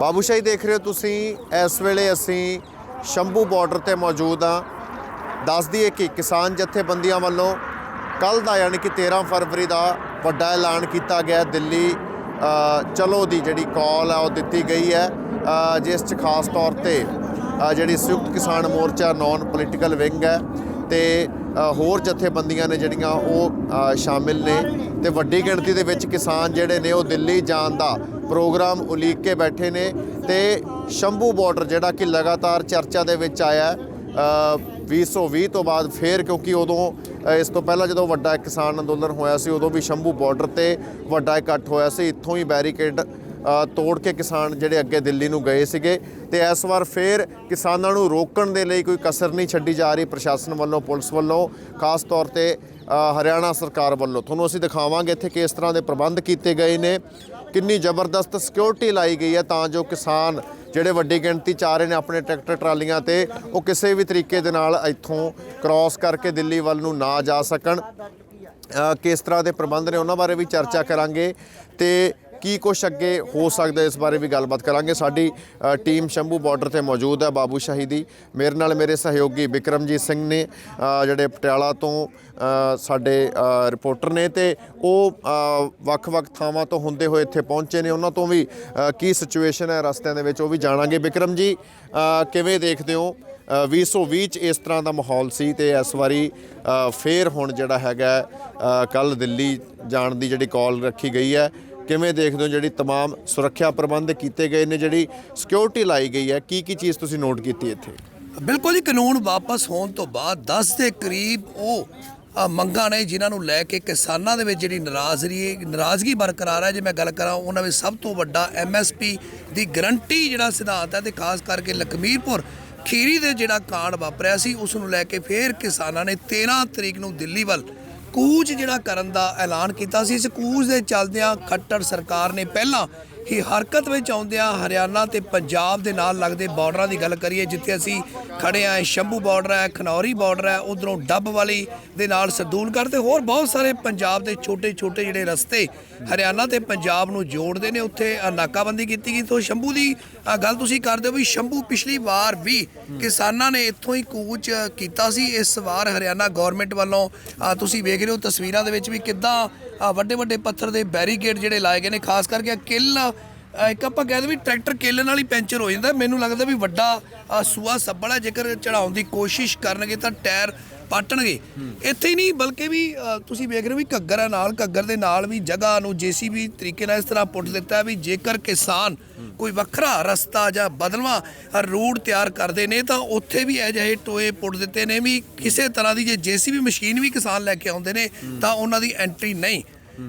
ਬਾਬੂਸ਼ਾਹੀ ਦੇਖ ਰਹੇ ਹੋ ਤੁਸੀਂ, ਇਸ ਵੇਲੇ ਅਸੀਂ ਸ਼ੰਭੂ ਬਾਰਡਰ ਤੇ ਮੌਜੂਦ ਹਾਂ। ਦੱਸ ਦਈਏ ਕਿ ਕਿਸਾਨ ਜਥੇਬੰਦੀਆਂ ਵੱਲੋਂ ਕੱਲ ਦਾ ਯਾਨੀ ਕਿ 13 ਫਰਵਰੀ ਦਾ ਵੱਡਾ ਐਲਾਨ ਕੀਤਾ ਗਿਆ ਦਿੱਲੀ ਚਲੋ ਦੀ ਜਿਹੜੀ ਕਾਲ ਹੈ ਉਹ ਦਿੱਤੀ ਗਈ ਹੈ। ਜਿਸ 'ਚ ਖਾਸ ਤੌਰ ਤੇ ਜਿਹੜੀ ਸੰਯੁਕਤ Kisan Morcha non political wing ਹੈ ਤੇ ਹੋਰ ਜਥੇਬੰਦੀਆਂ ਨੇ ਜਿਹੜੀਆਂ ਉਹ ਸ਼ਾਮਿਲ ਨੇ ਤੇ ਵੱਡੀ ਗਿਣਤੀ ਦੇ ਵਿੱਚ ਕਿਸਾਨ ਜਿਹੜੇ ਨੇ ਉਹ ਦਿੱਲੀ ਜਾਣ ਦਾ ਪ੍ਰੋਗਰਾਮ ਉਲੀਕ ਕੇ ਬੈਠੇ ਨੇ ਤੇ ਸ਼ੰਭੂ ਬਾਰਡਰ ਜਿਹੜਾ ਕਿ ਲਗਾਤਾਰ ਚਰਚਾ ਦੇ ਵਿੱਚ ਆਇਆ ਹੈ ਅ, 2020 ਤੋਂ ਬਾਅਦ ਫੇਰ ਕਿਉਂਕਿ ਉਦੋਂ ਇਸ ਤੋਂ ਪਹਿਲਾਂ ਜਦੋਂ ਵੱਡਾ ਕਿਸਾਨ ਅੰਦੋਲਨ ਹੋਇਆ ਸੀ ਉਦੋਂ ਵੀ ਸ਼ੰਭੂ ਬਾਰਡਰ ਤੇ ਵੱਡਾ ਇਕੱਠ ਹੋਇਆ ਸੀ। ਇੱਥੋਂ ਹੀ ਬੈਰੀਕੇਡ ਤੋੜ ਕੇ ਕਿਸਾਨ ਜਿਹੜੇ ਅੱਗੇ ਦਿੱਲੀ ਨੂੰ ਗਏ ਸੀਗੇ ਤੇ ਇਸ ਵਾਰ ਫੇਰ ਕਿਸਾਨਾਂ ਨੂੰ ਰੋਕਣ ਦੇ ਲਈ ਕੋਈ ਕਸਰ ਨਹੀਂ ਛੱਡੀ ਜਾ ਰਹੀ ਪ੍ਰਸ਼ਾਸਨ ਵੱਲੋਂ ਪੁਲਿਸ ਵੱਲੋਂ ਖਾਸ ਤੌਰ ਤੇ ਹਰਿਆਣਾ ਸਰਕਾਰ ਵੱਲੋਂ। ਤੁਹਾਨੂੰ ਅਸੀਂ ਦਿਖਾਵਾਂਗੇ ਇੱਥੇ ਕਿਸ ਤਰ੍ਹਾਂ ਦੇ ਪ੍ਰਬੰਧ ਕੀਤੇ ਗਏ ਨੇ। ਕਿੰਨੀ ਜ਼ਬਰਦਸਤ ਸਿਕਿਉਰਿਟੀ ਲਾਈ ਗਈ ਹੈ ਤਾਂ ਜੋ ਕਿਸਾਨ ਜਿਹੜੇ ਵੱਡੀ ਗਿਣਤੀ ਚ ਆ ਰਹੇ ਨੇ ਆਪਣੇ ਟਰੈਕਟਰ ਟਰਾਲੀਆਂ ਤੇ, ਉਹ ਕਿਸੇ ਵੀ ਤਰੀਕੇ ਦੇ ਨਾਲ ਇੱਥੋਂ ਕ੍ਰਾਸ ਕਰਕੇ ਦਿੱਲੀ ਵੱਲ ਨੂੰ ਨਾ ਜਾ ਸਕਣ। ਕਿਸ ਤਰ੍ਹਾਂ ਦੇ ਪ੍ਰਬੰਧ ਨੇ ਉਹਨਾਂ ਬਾਰੇ ਵੀ ਚਰਚਾ ਕਰਾਂਗੇ ਤੇ ਕੀ ਕੁਛ ਅੱਗੇ ਹੋ ਸਕਦਾ ਇਸ ਬਾਰੇ ਵੀ ਗੱਲਬਾਤ ਕਰਾਂਗੇ। ਸਾਡੀ ਟੀਮ ਸ਼ੰਭੂ ਬਾਰਡਰ ਤੇ ਮੌਜੂਦ ਹੈ ਬਾਬੂ ਸ਼ਾਹੀ ਦੀ। ਮੇਰੇ ਨਾਲ ਮੇਰੇ ਸਹਿਯੋਗੀ ਵਿਕਰਮਜੀਤ ਸਿੰਘ ਨੇ ਜਿਹੜੇ ਪਟਿਆਲਾ ਤੋਂ ਸਾਡੇ ਰਿਪੋਰਟਰ ਨੇ ਤੇ ਉਹ ਵੱਖ-ਵੱਖ ਥਾਵਾਂ ਤੋਂ ਹੁੰਦੇ ਹੋਏ ਇੱਥੇ ਪਹੁੰਚੇ ਨੇ। ਉਹਨਾਂ ਤੋਂ ਵੀ ਕੀ ਸਿਚੁਏਸ਼ਨ ਹੈ ਰਸਤਿਆਂ ਦੇ ਵਿੱਚ ਉਹ ਵੀ ਜਾਣਾਂਗੇ। ਵਿਕਰਮ ਜੀ ਕਿਵੇਂ ਦੇਖਦੇ ਹੋ? ਅ, 2020 ਚ ਇਸ ਤਰ੍ਹਾਂ ਦਾ ਮਾਹੌਲ ਸੀ ਤੇ ਇਸ ਵਾਰੀ ਅ, ਫੇਰ ਹੁਣ ਜਿਹੜਾ ਹੈਗਾ ਕੱਲ ਦਿੱਲੀ ਜਾਣ ਦੀ ਜਿਹੜੀ ਕਾਲ ਰੱਖੀ ਗਈ ਹੈ ਕਿਵੇਂ ਦੇਖਦੇ ਹੋ ਜਿਹੜੀ तमाम ਸੁਰੱਖਿਆ ਪ੍ਰਬੰਧ ਕੀਤੇ ਗਏ ਨੇ ਜਿਹੜੀ ਸਿਕਿਉਰਿਟੀ ਲਾਈ ਗਈ ਹੈ ਕੀ ਕੀ ਚੀਜ਼ ਤੁਸੀਂ ਨੋਟ ਕੀਤੀ ਇੱਥੇ ਬਿਲਕੁਲ ਜੀ ਕਾਨੂੰਨ ਵਾਪਸ ਹੋਣ ਤੋਂ ਬਾਅਦ 10 ਦੇ ਕਰੀਬ ਉਹ ਅ, ਮੰਗਾਂ ਨੇ ਜਿਨ੍ਹਾਂ ਨੂੰ ਲੈ ਕੇ ਕਿਸਾਨਾਂ ਦੇ ਵਿੱਚ ਜਿਹੜੀ ਨਾਰਾਜ਼ਗੀ ਨਾਰਾਜ਼ਗੀ ਬਰਕਰਾਰ ਹੈ ਜੇ ਮੈਂ ਗੱਲ ਕਰਾਂ ਉਹਨਾਂ ਵਿੱਚ ਸਭ ਤੋਂ ਵੱਡਾ ਐਮਐਸਪੀ ਦੀ ਗਰੰਟੀ ਜਿਹੜਾ ਸਿਧਾਂਤ ਹੈ ਤੇ ਖਾਸ ਕਰਕੇ ਲਖਮੀਰਪੁਰ ਖੀਰੀ ਦੇ ਜਿਹੜਾ ਕਾਂਡ ਵਾਪਰਿਆ ਸੀ ਉਸ ਨੂੰ ਲੈ ਕੇ ਫੇਰ ਕਿਸਾਨਾਂ ਨੇ 13 ਤਰੀਕ ਨੂੰ ਦਿੱਲੀ ਵੱਲ ਕੂਚ ਜਿਹੜਾ ਕਰਨ ਦਾ ਐਲਾਨ ਕੀਤਾ ਸੀ। ਇਸ ਕੂਚ ਦੇ ਚੱਲਦਿਆਂ ਖੱਟੜ ਸਰਕਾਰ ਨੇ ਪਹਿਲਾਂ ਹੀ ਹਰਕਤ ਵਿੱਚ ਆਉਂਦਿਆਂ ਹਰਿਆਣਾ ਤੇ ਪੰਜਾਬ ਦੇ ਨਾਲ ਲੱਗਦੇ ਬਾਰਡਰਾਂ ਦੀ ਗੱਲ ਕਰੀਏ, ਜਿੱਥੇ ਅਸੀਂ ਖੜੇ ਆ ਸ਼ੰਭੂ ਬਾਰਡਰ ਹੈ, ਖਨੌਰੀ ਬਾਰਡਰ ਹੈ, ਉਧਰੋਂ ਡੱਬ ਵਾਲੀ ਦੇ ਨਾਲ ਸਰਦੂਲਗੜ੍ਹ ਤੇ ਹੋਰ ਬਹੁਤ ਸਾਰੇ ਪੰਜਾਬ ਦੇ ਛੋਟੇ ਛੋਟੇ ਜਿਹੜੇ ਰਸਤੇ ਹਰਿਆਣਾ ਤੇ ਪੰਜਾਬ ਨੂੰ ਜੋੜਦੇ ਨੇ। ਉੱਥੇ ਨਾਕਾਬੰਦੀ ਕੀਤੀ ਗਈ ਤੋਂ ਸ਼ੰਭੂ ਦੀ ਅ, ਗੱਲ ਤੁਸੀਂ ਕਰਦੇ ਹੋ ਵੀ ਸ਼ੰਭੂ ਪਿਛਲੀ ਵਾਰ ਵੀ ਕਿਸਾਨਾਂ ਨੇ ਇੱਥੋਂ ਹੀ ਕੂਚ ਕੀਤਾ ਸੀ ਇਸ ਵਾਰ ਹਰਿਆਣਾ ਗਵਰਨਮੈਂਟ ਵੱਲੋਂ। ਤੁਸੀਂ ਵੇਖ ਰਹੇ ਹੋ ਤਸਵੀਰਾਂ ਦੇ ਵਿੱਚ ਵੀ ਕਿੱਦਾਂ ਵੱਡੇ ਵੱਡੇ ਪੱਥਰ ਦੇ ਬੈਰੀਕੇਡ ਜਿਹੜੇ ਲਾਏ ਗਏ ਨੇ ਖਾਸ ਕਰਕੇ ਆਹ ਕਿੱਲ ਇੱਕ ਆਪਾਂ ਕਹਿੰਦੇ ਵੀ ਟਰੈਕਟਰ ਕੇਲੇ ਨਾਲ ਹੀ ਪੈਂਚਰ ਹੋ ਜਾਂਦਾ ਮੈਨੂੰ ਲੱਗਦਾ ਵੀ ਵੱਡਾ ਸੂਆ ਸੱਬਲ ਹੈ ਜੇਕਰ ਚੜਾਉਣ ਦੀ ਕੋਸ਼ਿਸ਼ ਕਰਨਗੇ ਤਾਂ ਟਾਇਰ ਪਾਟਣਗੇ। ਇੱਥੇ ਹੀ ਨਹੀਂ ਬਲਕਿ ਵੀ ਤੁਸੀਂ ਵੇਖ ਰਹੇ ਹੋ ਵੀ ਘੱਗਰ ਨਾਲ ਘੱਗਰ ਦੇ ਨਾਲ ਵੀ ਜਗ੍ਹਾ ਨੂੰ ਜੀਸੀਬੀ ਤਰੀਕੇ ਨਾਲ ਇਸ ਤਰ੍ਹਾਂ ਪੁੱਟ ਦਿੱਤਾ ਵੀ ਜੇਕਰ ਕਿਸਾਨ ਕੋਈ ਵੱਖਰਾ ਰਸਤਾ ਜਾਂ ਬਦਲਵਾ ਰੂਟ ਤਿਆਰ ਕਰਦੇ ਨੇ, ਤਾਂ ਉੱਥੇ ਵੀ ਅਜਿਹੇ ਟੋਏ ਪੁੱਟ ਦਿੱਤੇ ਨੇ ਵੀ ਕਿਸੇ ਤਰ੍ਹਾਂ ਦੀ ਜੇ ਜੀਸੀਬੀ ਮਸ਼ੀਨ ਵੀ ਕਿਸਾਨ ਲੈ ਕੇ ਆਉਂਦੇ ਨੇ, ਤਾਂ ਉਹਨਾਂ ਦੀ ਐਂਟਰੀ ਨਹੀਂ।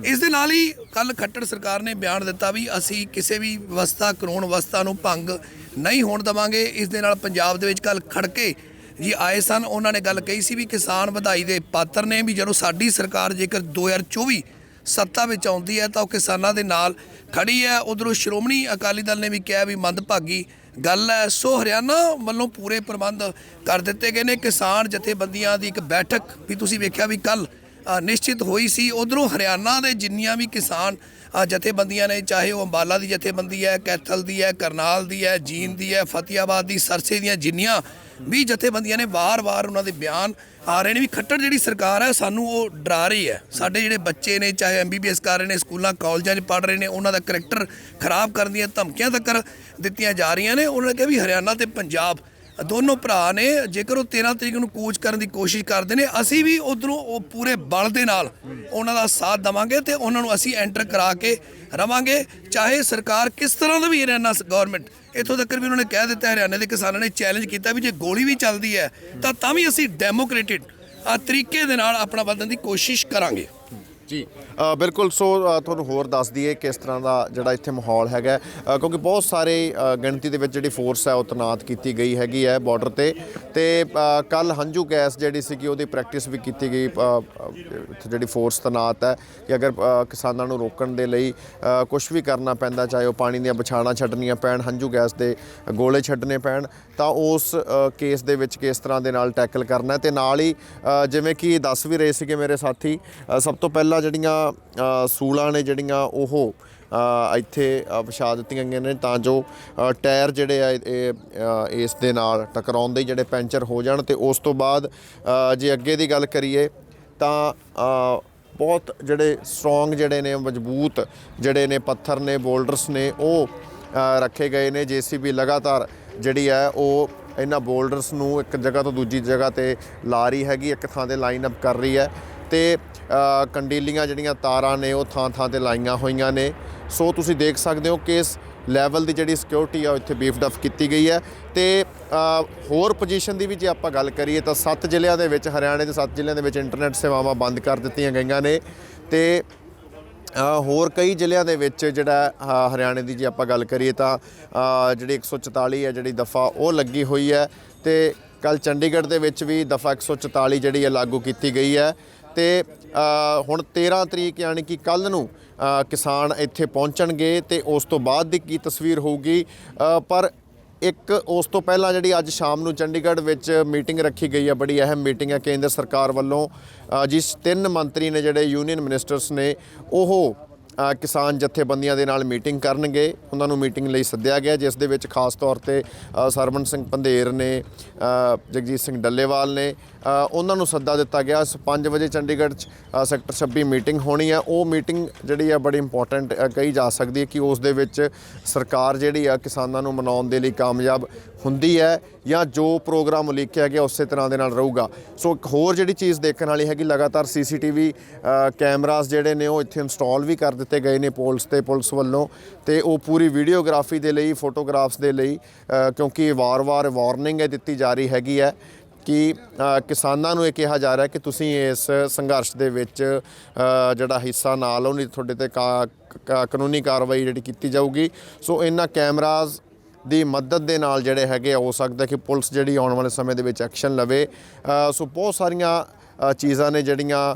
ਇਸ ਦੇ ਨਾਲ ਹੀ ਕੱਲ ਖੱਟੜ ਸਰਕਾਰ ਨੇ ਬਿਆਨ ਦਿੱਤਾ ਵੀ ਅਸੀਂ ਕਿਸੇ ਵੀ ਵਿਵਸਥਾ, ਕਾਨੂੰਨ ਵਿਵਸਥਾ ਨੂੰ ਭੰਗ ਨਹੀਂ ਹੋਣ ਦਵਾਂਗੇ। ਇਸ ਦੇ ਨਾਲ ਪੰਜਾਬ ਦੇ ਵਿੱਚ ਕੱਲ ਖੜਕੇ ਜੀ ਆਏ ਸਨ। ਉਹਨਾਂ ਨੇ ਗੱਲ ਕਹੀ ਸੀ ਵੀ ਕਿਸਾਨ ਵਧਾਈ ਦੇ ਪਾਤਰ ਨੇ ਵੀ ਜਦੋਂ ਸਾਡੀ ਸਰਕਾਰ ਜੇਕਰ 2024 ਸੱਤਾ ਵਿੱਚ ਆਉਂਦੀ ਹੈ ਤਾਂ ਉਹ ਕਿਸਾਨਾਂ ਦੇ ਨਾਲ ਖੜੀ ਹੈ। ਉਧਰੋਂ ਸ਼੍ਰੋਮਣੀ ਅਕਾਲੀ ਦਲ ਨੇ ਵੀ ਕਿਹਾ ਵੀ ਮੰਦਭਾਗੀ ਗੱਲ ਹੈ। ਸੋ ਹਰਿਆਣਾ ਵੱਲੋਂ ਪੂਰੇ ਪ੍ਰਬੰਧ ਕਰ ਦਿੱਤੇ ਗਏ ਨੇ। ਕਿਸਾਨ ਜਥੇਬੰਦੀਆਂ ਦੀ ਇੱਕ ਬੈਠਕ ਵੀ ਤੁਸੀਂ ਵੇਖਿਆ ਵੀ ਕੱਲ ਨਿਸ਼ਚਿਤ ਹੋਈ ਸੀ। ਉਧਰੋਂ ਹਰਿਆਣਾ ਦੇ ਜਿੰਨੀਆਂ ਵੀ ਕਿਸਾਨ ਅ, ਜਥੇਬੰਦੀਆਂ ਨੇ ਚਾਹੇ ਉਹ ਅੰਬਾਲਾ ਦੀ ਜਥੇਬੰਦੀ ਹੈ ਕੈਥਲ ਦੀ ਹੈ ਕਰਨਾਲ ਦੀ ਹੈ ਜੀਨ ਦੀ ਹੈ ਫਤਿਆਬਾਦ ਦੀ ਸਰਸੇ ਦੀਆਂ ਜਿੰਨੀਆਂ ਵੀ ਜਥੇਬੰਦੀਆਂ ਨੇ ਵਾਰ-ਵਾਰ ਉਹਨਾਂ ਦੇ ਬਿਆਨ ਆ ਰਹੇ ਨੇ ਵੀ ਖੱਟੜ ਜਿਹੜੀ ਸਰਕਾਰ ਹੈ ਸਾਨੂੰ ਉਹ ਡਰਾ ਰਹੀ ਹੈ। ਸਾਡੇ ਜਿਹੜੇ ਬੱਚੇ ਨੇ ਚਾਹੇ ਐਮਬੀਬੀਐਸ ਕਰ ਰਹੇ ਨੇ ਸਕੂਲਾਂ ਕਾਲਜਾਂ 'ਚ ਪੜ੍ਹ ਰਹੇ ਨੇ ਉਹਨਾਂ ਦਾ ਕਰੈਕਟਰ ਖਰਾਬ ਕਰਨ ਦੀਆਂ ਧਮਕੀਆਂ ਤੱਕ ਦਿੱਤੀਆਂ ਜਾ ਰਹੀਆਂ ਨੇ। ਉਹਨਾਂ ਨੇ ਕਿਹਾ ਵੀ ਹਰਿਆਣਾ ਤੇ ਪੰਜਾਬ ਦੋਨੋਂ ਭਰਾ ਨੇ, ਜੇਕਰ ਉਹ 13 ਤਰੀਕ ਨੂੰ ਕੂਚ ਕਰਨ ਦੀ ਕੋਸ਼ਿਸ਼ ਕਰਦੇ ਨੇ, ਅਸੀਂ ਵੀ ਉਧਰੋਂ ਉਹ ਪੂਰੇ ਬਲ ਦੇ ਨਾਲ ਉਹਨਾਂ ਦਾ ਸਾਥ ਦਵਾਂਗੇ ਤੇ ਉਹਨਾਂ ਨੂੰ ਅਸੀਂ ਐਂਟਰ ਕਰਾ ਕੇ ਰਵਾਂਗੇ। ਚਾਹੇ ਸਰਕਾਰ ਕਿਸ ਤਰ੍ਹਾਂ ਦਾ ਵੀ ਹਰਿਆਣਾ ਗਵਰਨਮੈਂਟ ਇੱਥੋਂ ਤੱਕ ਵੀ ਉਹਨਾਂ ਨੇ ਕਹਿ ਦਿੱਤਾ, ਹਰਿਆਣੇ ਦੇ ਕਿਸਾਨਾਂ ਨੇ ਚੈਲੰਜ ਕੀਤਾ ਵੀ ਜੇ ਗੋਲੀ ਵੀ ਚੱਲਦੀ ਹੈ, ਤਾਂ ਤਾਂ ਵੀ ਅਸੀਂ ਡੈਮੋਕ੍ਰੇਟਿਕ ਤਰੀਕੇ ਦੇ ਨਾਲ ਆਪਣਾ ਵਧਣ ਦੀ ਕੋਸ਼ਿਸ਼ ਕਰਾਂਗੇ। ਜੀ। ਬਿਲਕੁਲ, ਸੋ ਤੁਹਾਨੂੰ ਹੋਰ ਦੱਸ ਦਈਏ ਕਿਸ ਤਰ੍ਹਾਂ ਦਾ ਜਿਹੜਾ ਇੱਥੇ ਮਾਹੌਲ ਹੈਗਾ। ਕਿਉਂਕਿ ਬਹੁਤ ਸਾਰੇ ਗਿਣਤੀ ਦੇ ਵਿੱਚ ਜਿਹੜੀ ਫੋਰਸ ਹੈ ਉਹ ਤੈਨਾਤ ਕੀਤੀ ਗਈ ਹੈਗੀ ਹੈ ਬਾਰਡਰ ਤੇ। ਤੇ ਕੱਲ ਹੰਝੂ ਗੈਸ ਜਿਹੜੀ ਸੀਗੀ ਉਹਦੀ ਪ੍ਰੈਕਟਿਸ ਵੀ ਕੀਤੀ ਗਈ ਜਿਹੜੀ ਫੋਰਸ ਤੈਨਾਤ ਹੈ ਕਿ ਅਗਰ ਕਿਸਾਨਾਂ ਨੂੰ ਰੋਕਣ ਦੇ ਲਈ ਕੁਝ ਵੀ ਕਰਨਾ ਪੈਂਦਾ, ਚਾਹੇ ਉਹ ਪਾਣੀ ਦੀਆਂ ਬਛਾਣਾ ਛੱਡਣੀਆਂ ਪੈਣ, ਹੰਝੂ ਗੈਸ ਦੇ ਗੋਲੇ ਛੱਡਣੇ ਪੈਣ, ਤਾਂ ਉਸ ਕੇਸ ਦੇ ਵਿੱਚ ਕਿਸ ਤਰ੍ਹਾਂ ਦੇ ਨਾਲ ਟੈਕਲ ਕਰਨਾ ਹੈ। ਤੇ ਨਾਲ ਹੀ ਜਿਵੇਂ ਕਿ ਦੱਸ ਵੀ ਰਹੇ ਸੀਗੇ ਮੇਰੇ ਸਾਥੀ ਸਭ ਤੋਂ ਪਹਿਲਾਂ ਜਿਹੜੀਆਂ ਸੂਲਾਂ ਨੇ ਜਿਹੜੀਆਂ ਉਹ ਇੱਥੇ ਵਿਛਾ ਦਿੱਤੀਆਂ ਗਈਆਂ ਨੇ ਤਾਂ ਜੋ ਟਾਇਰ ਜਿਹੜੇ ਆ, ਇਹ ਇਸ ਦੇ ਨਾਲ ਟਕਰਾਉਂਦੇ ਜਿਹੜੇ ਪੈਂਚਰ ਹੋ ਜਾਣ ਤੇ ਉਸ ਤੋਂ ਬਾਅਦ ਜੇ ਅੱਗੇ ਦੀ ਗੱਲ ਕਰੀਏ ਤਾਂ ਬਹੁਤ ਜਿਹੜੇ ਸਟਰੋਂਗ ਜਿਹੜੇ ਨੇ, ਮਜ਼ਬੂਤ ਜਿਹੜੇ ਨੇ ਪੱਥਰ ਨੇ, ਬੋਲਡਰਸ ਨੇ ਉਹ ਰੱਖੇ ਗਏ ਨੇ, ਜੀਸੀਬੀ ਲਗਾਤਾਰ ਜਿਹੜੀ ਹੈ ਉਹ ਇਹਨਾਂ ਬੋਲਡਰਸ ਨੂੰ ਇੱਕ ਜਗ੍ਹਾ ਤੋਂ ਦੂਜੀ ਜਗ੍ਹਾ ਤੇ ਲਾ ਰਹੀ ਹੈਗੀ, ਇੱਕ ਥਾਂ ਤੇ ਲਾਈਨ ਅਪ ਕਰ ਰਹੀ ਹੈ। ਤੇ ਕੰਡੀਲੀਆਂ ਜਿਹੜੀਆਂ ਤਾਰਾਂ ਨੇ ਉਹ ਥਾਂ ਥਾਂ ਤੇ ਲਾਈਆਂ ਹੋਈਆਂ ਨੇ। ਸੋ ਤੁਸੀਂ ਦੇਖ ਸਕਦੇ ਹੋ ਕਿ ਇਸ ਲੈਵਲ ਦੀ ਜਿਹੜੀ ਸਿਕਿਉਰਿਟੀ ਆ ਉਹ ਇੱਥੇ ਬੀਫਡ ਅਪ ਕੀਤੀ ਗਈ ਹੈ। ਤੇ ਹੋਰ ਪੋਜੀਸ਼ਨ ਦੀ ਵੀ ਜੇ ਆਪਾਂ ਗੱਲ ਕਰੀਏ ਤਾਂ 7 ਜ਼ਿਲ੍ਹਿਆਂ ਦੇ ਵਿੱਚ ਹਰਿਆਣੇ ਦੇ 7 ਜ਼ਿਲ੍ਹਿਆਂ ਦੇ ਵਿੱਚ ਇੰਟਰਨੈਟ ਸੇਵਾਵਾਂ ਬੰਦ ਕਰ ਦਿੱਤੀਆਂ ਗਈਆਂ ਨੇ। ਤੇ ਹੋਰ ਕਈ ਜ਼ਿਲ੍ਹਿਆਂ ਦੇ ਵਿੱਚ ਜਿਹੜਾ ਹਰਿਆਣੇ ਦੀ ਜੇ ਆਪਾਂ ਗੱਲ ਕਰੀਏ ਤਾਂ ਅ, ਜਿਹੜੀ 144 ਹੈ ਜਿਹੜੀ ਦਫਾ ਉਹ ਲੱਗੀ ਹੋਈ ਹੈ। ਤੇ ਕੱਲ ਚੰਡੀਗੜ੍ਹ ਦੇ ਵਿੱਚ ਵੀ ਦਫਾ 144 ਜਿਹੜੀ ਹੈ ਲਾਗੂ ਕੀਤੀ ਗਈ ਹੈ। ਤੇ ਹੁਣ 13 ਤਰੀਕ ਯਾਨੀ ਕਿ ਕੱਲ ਨੂੰ ਕਿਸਾਨ ਇੱਥੇ ਪਹੁੰਚਣਗੇ ਤੇ ਉਸ ਤੋਂ ਬਾਅਦ ਦੀ ਕੀ ਤਸਵੀਰ ਹੋਊਗੀ। ਪਰ ਇੱਕ ਉਸ ਤੋਂ ਪਹਿਲਾਂ ਜਿਹੜੀ ਅੱਜ ਸ਼ਾਮ ਨੂੰ ਚੰਡੀਗੜ੍ਹ ਵਿੱਚ ਮੀਟਿੰਗ ਰੱਖੀ ਗਈ ਹੈ ਬੜੀ ਅਹਿਮ ਮੀਟਿੰਗ ਹੈ ਕੇਂਦਰ ਸਰਕਾਰ ਵੱਲੋਂ। ਜਿਸ ਤਿੰਨ ਮੰਤਰੀ ਨੇ ਜਿਹੜੇ ਯੂਨੀਅਨ ਮਿਨਿਸਟਰਸ ਨੇ ਉਹ ਕਿਸਾਨ ਜਥੇਬੰਦੀਆਂ ਦੇ ਨਾਲ ਮੀਟਿੰਗ ਕਰਨਗੇ। ਉਹਨਾਂ ਨੂੰ ਮੀਟਿੰਗ ਲਈ ਸੱਦਿਆ ਗਿਆ ਜਿਸ ਦੇ ਵਿੱਚ ਖਾਸ ਤੌਰ ਤੇ ਅ, ਸਰਵਣ ਸਿੰਘ ਪੰਧੇਰ ਨੇ ਜਗਜੀਤ ਸਿੰਘ ਡੱਲੇਵਾਲ ਨੇ ਉਹਨਾਂ ਨੂੰ ਸੱਦਾ ਦਿੱਤਾ ਗਿਆ। 5 ਵਜੇ ਚੰਡੀਗੜ੍ਹ 'ਚ ਸੈਕਟਰ 26 ਮੀਟਿੰਗ ਹੋਣੀ ਹੈ। ਉਹ ਮੀਟਿੰਗ ਜਿਹੜੀ ਆ ਬੜੀ ਇੰਪੋਰਟੈਂਟ ਕਹੀ ਜਾ ਸਕਦੀ ਹੈ ਕਿ ਉਸ ਦੇ ਵਿੱਚ ਸਰਕਾਰ ਜਿਹੜੀ ਆ ਕਿਸਾਨਾਂ ਨੂੰ ਮਨਾਉਣ ਦੇ ਲਈ ਕਾਮਯਾਬ ਹੁੰਦੀ ਹੈ ਜਾਂ ਜੋ ਪ੍ਰੋਗਰਾਮ ਉਲੀਕਿਆ ਗਿਆ ਉਸੇ ਤਰ੍ਹਾਂ ਦੇ ਨਾਲ ਰਹੂਗਾ। ਸੋ ਇੱਕ ਹੋਰ ਜਿਹੜੀ ਚੀਜ਼ ਦੇਖਣ ਵਾਲੀ ਹੈਗੀ, ਲਗਾਤਾਰ ਸੀਸੀਟੀਵੀ ਕੈਮਰਾਸ ਜਿਹੜੇ ਨੇ ਉਹ ਇੱਥੇ ਇੰਸਟਾਲ ਵੀ ਕਰ ਦਿੱਤੇ ਗਏ ਨੇ ਪੋਲਸ ਤੇ, ਪੁਲਿਸ ਵੱਲੋਂ। ਤੇ ਉਹ ਪੂਰੀ ਵੀਡੀਓਗ੍ਰਾਫੀ ਦੇ ਲਈ ਫੋਟੋਗ੍ਰਾਫਸ ਦੇ ਲਈ ਕਿਉਂਕਿ ਵਾਰ-ਵਾਰ ਵਾਰਨਿੰਗ ਹੈ ਦਿੱਤੀ ਜਾ ਰਹੀ ਹੈਗੀ ਹੈ ਕਿ ਕਿਸਾਨਾਂ ਨੂੰ ਇਹ ਕਿਹਾ ਜਾ ਰਿਹਾ ਕਿ ਤੁਸੀਂ ਇਸ ਸੰਘਰਸ਼ ਦੇ ਵਿੱਚ ਜਿਹੜਾ ਹਿੱਸਾ ਨਾ ਲਓ ਨਹੀਂ ਤੁਹਾਡੇ ਤੇ ਕਾ- ਕਾ- ਕਾਨੂੰਨੀ ਕਾਰਵਾਈ ਜਿਹੜੀ ਕੀਤੀ ਜਾਊਗੀ। ਸੋ ਇਹਨਾਂ ਕੈਮਰਾਜ਼ ਦੀ ਮਦਦ ਦੇ ਨਾਲ ਜਿਹੜੇ ਹੈਗੇ ਹੋ ਸਕਦਾ ਕਿ ਪੁਲਿਸ ਜਿਹੜੀ ਆਉਣ ਵਾਲੇ ਸਮੇਂ ਦੇ ਵਿੱਚ ਐਕਸ਼ਨ ਲਵੇ। ਸੋ ਬਹੁਤ ਸਾਰੀਆਂ ਚੀਜ਼ਾਂ ਨੇ ਜਿਹੜੀਆਂ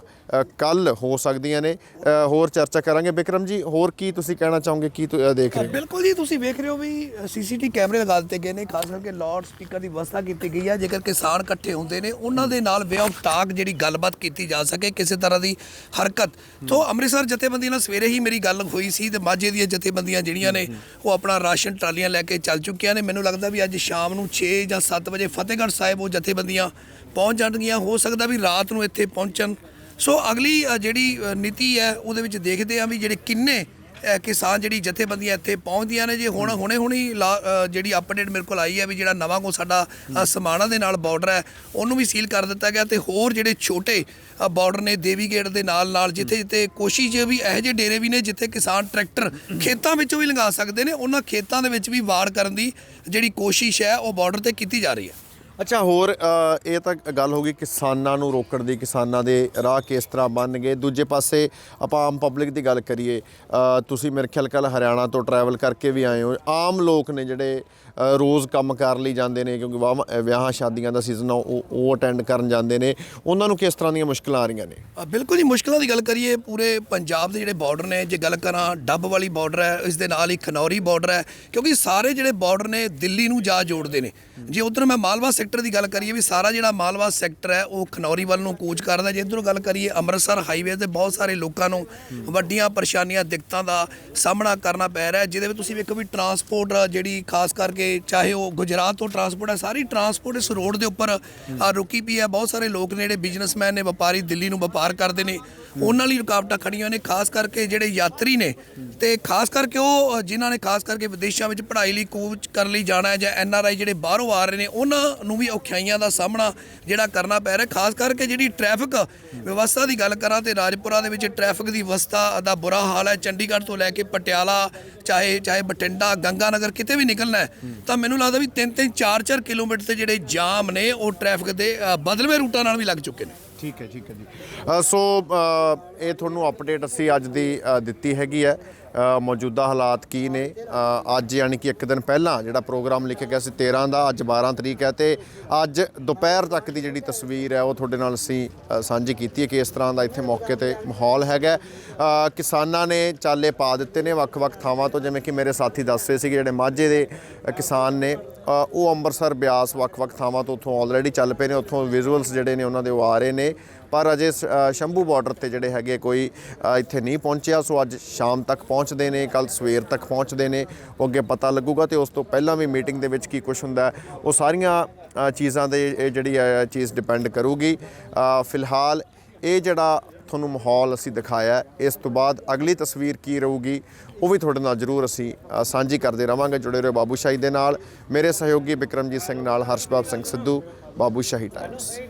ਕੱਲ ਹੋ ਸਕਦੀਆਂ ਨੇ। ਅ, ਹੋਰ ਚਰਚਾ ਕਰਾਂਗੇ। ਬਿਕਰਮ ਜੀ ਹੋਰ ਕੀ ਤੁਸੀਂ ਕਹਿਣਾ ਚਾਹੋਗੇ? ਕੀ ਤੁ- ਅ, ਦੇਖ ਰਹੇ ਹੋ? ਬਿਲਕੁਲ ਜੀ ਤੁਸੀਂ ਵੇਖ ਰਹੇ ਹੋ ਵੀ ਸੀਸੀਟੀ ਕੈਮਰੇ ਲਗਾ ਦਿੱਤੇ ਗਏ ਨੇ ਖਾਸ ਕਰਕੇ ਲਾਊਡ ਸਪੀਕਰ ਦੀ ਵਿਵਸਥਾ ਕੀਤੀ ਗਈ ਹੈ ਜੇਕਰ ਕਿਸਾਨ ਇਕੱਠੇ ਹੁੰਦੇ ਨੇ ਉਹਨਾਂ ਦੇ ਨਾਲ ਵੇ ਆਫ ਟਾਕ ਜਿਹੜੀ ਗੱਲਬਾਤ ਕੀਤੀ ਜਾ ਸਕੇ ਕਿਸੇ ਤਰ੍ਹਾਂ ਦੀ ਹਰਕਤ। ਤੋਂ ਅੰਮ੍ਰਿਤਸਰ ਜਥੇਬੰਦੀ ਨਾਲ ਸਵੇਰੇ ਹੀ ਮੇਰੀ ਗੱਲ ਹੋਈ ਸੀ ਤੇ ਮਾਝੇ ਦੀਆਂ ਜਥੇਬੰਦੀਆਂ ਜਿਹੜੀਆਂ ਨੇ ਉਹ ਆਪਣਾ ਰਾਸ਼ਨ ਟਰਾਲੀਆਂ ਲੈ ਕੇ ਚੱਲ ਚੁੱਕੀਆਂ ਨੇ। ਮੈਨੂੰ ਲੱਗਦਾ ਵੀ ਅੱਜ ਸ਼ਾਮ ਨੂੰ 6 ਜਾਂ 7 ਵਜੇ ਫਤਿਹਗੜ੍ਹ ਸਾਹਿਬ ਉਹ ਜਥੇਬੰਦੀਆਂ ਪਹੁੰਚ ਜਾਣਗੀਆਂ। ਹੋ ਸਕਦਾ ਵੀ ਰਾਤ ਨੂੰ ਇੱਥੇ ਪਹੁੰਚਣ। ਸੋ ਅਗਲੀ ਅ, ਜਿਹੜੀ ਅ, ਨੀਤੀ ਹੈ ਉਹਦੇ ਵਿੱਚ ਦੇਖਦੇ ਆ ਵੀ ਜਿਹੜੇ ਕਿੰਨੇ ਅ, ਕਿਸਾਨ ਜਿਹੜੀ ਜਥੇਬੰਦੀਆਂ ਇੱਥੇ ਪਹੁੰਚਦੀਆਂ ਨੇ ਜੇ ਹੁਣ ਹੁਣੇ ਹੁਣੀ ਜਿਹੜੀ ਅਪਡੇਟ ਮੇਰੇ ਕੋਲ ਆਈ ਹੈ ਵੀ ਜਿਹੜਾ ਨਵਾਂ ਕੋ ਸਾਡਾ ਅ, ਸਮਾਣਾ ਦੇ ਨਾਲ ਬਾਰਡਰ ਹੈ ਉਹਨੂੰ ਵੀ ਸੀਲ ਕਰ ਦਿੱਤਾ ਗਿਆ ਤੇ ਹੋਰ ਜਿਹੜੇ ਛੋਟੇ ਬਾਰਡਰ ਨੇ ਦੇਵੀ ਗੇਟ ਦੇ ਨਾਲ ਨਾਲ ਜਿੱਥੇ ਜਿੱਥੇ ਕੋਸ਼ੀ 'ਚ ਵੀ ਇਹੋ ਜਿਹੇ ਡੇਰੇ ਵੀ ਨੇ ਜਿੱਥੇ ਕਿਸਾਨ ਟਰੈਕਟਰ ਖੇਤਾਂ ਵਿੱਚੋਂ ਵੀ ਲੰਘਾ ਸਕਦੇ ਨੇ ਉਹਨਾਂ ਖੇਤਾਂ ਦੇ ਵਿੱਚ ਵੀ ਵਾਰ ਕਰਨ ਦੀ ਜਿਹੜੀ ਕੋਸ਼ਿਸ਼ ਹੈ ਉਹ ਬਾਰਡਰ ਤੇ ਕੀਤੀ ਜਾ ਰਹੀ ਹੈ। ਅੱਛਾ ਹੋਰ ਅ, ਇਹ ਤਾਂ ਗੱਲ ਹੋ ਗਈ ਕਿਸਾਨਾਂ ਨੂੰ ਰੋਕਣ ਦੀ ਕਿਸਾਨਾਂ ਦੇ ਰਾਹ ਕਿਸ ਤਰ੍ਹਾਂ ਬਣ ਗਏ? ਦੂਜੇ ਪਾਸੇ ਆਪਾਂ ਆਮ ਪਬਲਿਕ ਦੀ ਗੱਲ ਕਰੀਏ ਅ, ਤੁਸੀਂ ਮੇਰੇ ਖਿਆਲ ਕੱਲ ਹਰਿਆਣਾ ਤੋਂ ਟਰੈਵਲ ਕਰਕੇ ਵੀ ਆਏ ਹੋ। ਆਮ ਲੋਕ ਨੇ ਜਿਹੜੇ ਰੋਜ਼ ਕੰਮ ਕਰ ਲਈ ਜਾਂਦੇ ਨੇ ਕਿਉਂਕਿ ਵਾਹ ਵਿਆਹਾਂ ਸ਼ਾਦੀਆਂ ਦਾ ਸੀਜ਼ਨ ਆ ਉਹ ਉਹ ਅਟੈਂਡ ਕਰਨ ਜਾਂਦੇ ਨੇ। ਉਹਨਾਂ ਨੂੰ ਕਿਸ ਤਰ੍ਹਾਂ ਦੀਆਂ ਮੁਸ਼ਕਲਾਂ ਆ ਰਹੀਆਂ ਨੇ? ਅ, ਬਿਲਕੁਲ ਜੀ ਮੁਸ਼ਕਲਾਂ ਦੀ ਗੱਲ ਕਰੀਏ ਪੂਰੇ ਪੰਜਾਬ ਦੇ ਜਿਹੜੇ ਬਾਰਡਰ ਨੇ ਜੇ ਗੱਲ ਕਰਾਂ ਡੱਬ ਵਾਲੀ ਬਾਰਡਰ ਹੈ ਇਸ ਦੇ ਨਾਲ ਹੀ ਖਨੌਰੀ ਬਾਰਡਰ ਹੈ ਕਿਉਂਕਿ ਸਾਰੇ ਜਿਹੜੇ ਬਾਰਡਰ ਨੇ ਦਿੱਲੀ ਨੂੰ ਜਾ ਜੋੜਦੇ ਨੇ। ਜੇ ਉਧਰ ਮੈਂ ਮਾਲਵਾ ਸੈਕਟਰ ਦੀ ਗੱਲ ਕਰੀਏ ਵੀ ਸਾਰਾ ਜਿਹੜਾ ਮਾਲਵਾ ਸੈਕਟਰ ਹੈ ਉਹ ਖਨੌਰੀ ਵੱਲ ਨੂੰ ਕੂਚ ਕਰਦਾ ਜੇ ਇਧਰੋਂ ਗੱਲ ਕਰੀਏ ਅੰਮ੍ਰਿਤਸਰ ਹਾਈਵੇ ਤੇ ਬਹੁਤ ਸਾਰੇ ਲੋਕਾਂ ਨੂੰ ਵੱਡੀਆਂ ਪਰੇਸ਼ਾਨੀਆਂ ਦਿੱਕਤਾਂ ਦਾ ਸਾਹਮਣਾ ਕਰਨਾ ਪੈ ਰਿਹਾ ਹੈ, ਜਿਹਦੇ ਵਿੱਚ ਤੁਸੀਂ ਵੇਖੋ ਵੀ ਟਰਾਂਸਪੋਰਟ ਜਿਹੜੀ ਖਾਸ ਕਰਕੇ ਚਾਹੇ ਉਹ ਗੁਜਰਾਤ ਤੋਂ ਟਰਾਂਸਪੋਰਟ ਹੈ ਸਾਰੀ ਟਰਾਂਸਪੋਰਟ ਇਸ ਰੋਡ ਦੇ ਉੱਪਰ ਆ, ਰੁਕੀ ਪਈ ਹੈ। ਬਹੁਤ ਸਾਰੇ ਲੋਕ ਨੇ ਜਿਹੜੇ ਬਿਜ਼ਨਸਮੈਨ ਨੇ ਵਪਾਰੀ ਦਿੱਲੀ ਨੂੰ ਵਪਾਰ ਕਰਦੇ ਨੇ। ਉਹਨਾਂ ਲਈ ਰੁਕਾਵਟਾਂ ਖੜੀਆਂ ਨੇ ਖਾਸ ਕਰਕੇ ਜਿਹੜੇ ਯਾਤਰੀ ਨੇ। ਤੇ ਖਾਸ ਕਰਕੇ ਉਹ ਅ, ਜਿਨ੍ਹਾਂ ਨੇ ਖਾਸ ਕਰਕੇ ਵਿਦੇਸ਼ਾਂ ਵਿੱਚ ਪੜ੍ਹਾਈ ਲਈ ਕੂਚ ਕਰਨ ਲਈ ਜਾਣਾ ਹੈ ਜਾਂ ਐਨ ਆਰ ਆਈ ਜਿਹੜੇ ਬਾਹਰੋਂ ਆ ਰਹੇ ਨੇ ਉਹਨਾਂ ਨੂੰ ਵੀ ਔਖਿਆਈਆਂ ਦਾ ਸਾਹਮਣਾ ਜਿਹੜਾ ਕਰਨਾ ਪੈ ਰਿਹਾ। ਖਾਸ ਕਰਕੇ ਜਿਹੜੀ ਟ੍ਰੈਫਿਕ ਵਿਵਸਥਾ ਦੀ ਗੱਲ ਕਰਾਂ ਤੇ ਰਾਜਪੁਰਾ ਦੇ ਵਿੱਚ ਟ੍ਰੈਫਿਕ ਦੀ ਵਿਵਸਥਾ ਦਾ ਬੁਰਾ ਹਾਲ ਹੈ। ਚੰਡੀਗੜ੍ਹ ਤੋਂ ਲੈ ਕੇ ਪਟਿਆਲਾ ਚਾਹੇ ਚਾਹੇ ਬਠਿੰਡਾ ਗੰਗਾਨਗਰ ਕਿਤੇ ਵੀ ਨਿਕਲਣਾ ਹੈ। ਤਾਂ ਮੈਨੂੰ ਲੱਗਦਾ ਵੀ 3-3 4-4 ਕਿਲੋਮੀਟਰ ਤੇ ਜਿਹੜੇ ਜਾਮ ਨੇ, ਉਹ ਟ੍ਰੈਫਿਕ ਦੇ ਬਦਲਵੇਂ ਰੂਟਾਂ ਨਾਲ ਵੀ ਲੱਗ ਚੁੱਕੇ ਨੇ। ਠੀਕ ਹੈ ਠੀਕ ਹੈ ਜੀ। ਅ, ਸੋ ਅ, ਇਹ ਤੁਹਾਨੂੰ ਅਪਡੇਟ ਅਸੀਂ ਅੱਜ ਦੀ ਅ, ਦਿੱਤੀ ਹੈਗੀ ਹੈ। ਅ, ਮੌਜੂਦਾ ਹਾਲਾਤ ਕੀ ਨੇ? ਅ, ਅੱਜ ਯਾਨੀ ਕਿ ਇੱਕ ਦਿਨ ਪਹਿਲਾਂ ਜਿਹੜਾ ਪ੍ਰੋਗਰਾਮ ਲਿਖਿਆ ਗਿਆ ਸੀ 13 ਦਾ ਅੱਜ 12 ਤਰੀਕ ਹੈ ਤੇ ਅੱਜ ਦੁਪਹਿਰ ਤੱਕ ਦੀ ਜਿਹੜੀ ਤਸਵੀਰ ਹੈ ਉਹ ਤੁਹਾਡੇ ਨਾਲ ਅਸੀਂ ਅ, ਸਾਂਝੀ ਕੀਤੀ ਹੈ ਕਿ ਇਸ ਤਰ੍ਹਾਂ ਦਾ ਇੱਥੇ ਮੌਕੇ ਤੇ ਮਾਹੌਲ ਹੈਗਾ ਅ, ਕਿਸਾਨਾਂ ਨੇ ਚਾਲੇ ਪਾ ਦਿੱਤੇ ਨੇ ਵੱਖ-ਵੱਖ ਥਾਵਾਂ ਤੋਂ ਜਿਵੇਂ ਕਿ ਮੇਰੇ ਸਾਥੀ ਦੱਸ ਰਹੇ ਸੀਗੇ ਜਿਹੜੇ ਮਾਝੇ ਦੇ ਅ, ਕਿਸਾਨ ਨੇ। ਅ, ਉਹ ਅੰਮ੍ਰਿਤਸਰ ਬਿਆਸ ਵੱਖ-ਵੱਖ ਥਾਵਾਂ ਤੋਂ ਉੱਥੋਂ ਆਲਰੇਡੀ ਚੱਲ ਪਏ ਨੇ ਉੱਥੋਂ ਵਿਜ਼ੂਅਲਸ ਜਿਹੜੇ ਨੇ ਉਹਨਾਂ ਦੇ ਉਹ ਆ ਰਹੇ ਨੇ। ਪਰ ਅਜੇ ਸ- ਸ਼ੰਭੂ ਬਾਰਡਰ ਤੇ ਜਿਹੜੇ ਹੈਗੇ ਕੋਈ ਇੱਥੇ ਨਹੀਂ ਪਹੁੰਚਿਆ। ਸੋ ਅੱਜ ਸ਼ਾਮ ਤੱਕ ਪਹੁੰਚਦੇ ਨੇ ਕੱਲ ਸਵੇਰ ਤੱਕ ਪਹੁੰਚਦੇ ਨੇ। ਉਹ ਅੱਗੇ ਪਤਾ ਲੱਗੂਗਾ ਤੇ ਉਸ ਤੋਂ ਪਹਿਲਾਂ ਵੀ ਮੀਟਿੰਗ ਦੇ ਵਿੱਚ ਕੀ ਕੁਝ ਹੁੰਦਾ ਉਹ ਸਾਰੀਆਂ ਚੀਜ਼ਾਂ ਦੇ ਇਹ ਜਿਹੜੀ ਹੈ ਚੀਜ਼ ਡਿਪੈਂਡ ਕਰੂਗੀ। ਫਿਲਹਾਲ ਇਹ ਜਿਹੜਾ ਤੁਹਾਨੂੰ ਮਾਹੌਲ ਅਸੀਂ ਦਿਖਾਇਆ ਇਸ ਤੋਂ ਬਾਅਦ ਅਗਲੀ ਤਸਵੀਰ ਕੀ ਰਹੂਗੀ, ਉਹ ਵੀ ਤੁਹਾਡੇ ਨਾਲ ਜ਼ਰੂਰ ਅਸੀਂ ਸਾਂਝੀ ਕਰਦੇ ਰਵਾਂਗੇ। ਜੁੜੇ ਰਹੋ ਬਾਬੂ ਸ਼ਾਹੀ ਦੇ ਨਾਲ। ਮੇਰੇ ਸਹਿਯੋਗੀ ਬਿਕਰਮਜੀਤ ਸਿੰਘ ਨਾਲ ਹਰਸ਼ਬਾਬ ਸਿੰਘ ਸਿੱਧੂ, ਬਾਬੂ ਸ਼ਾਹੀ ਟਾਈਮਸ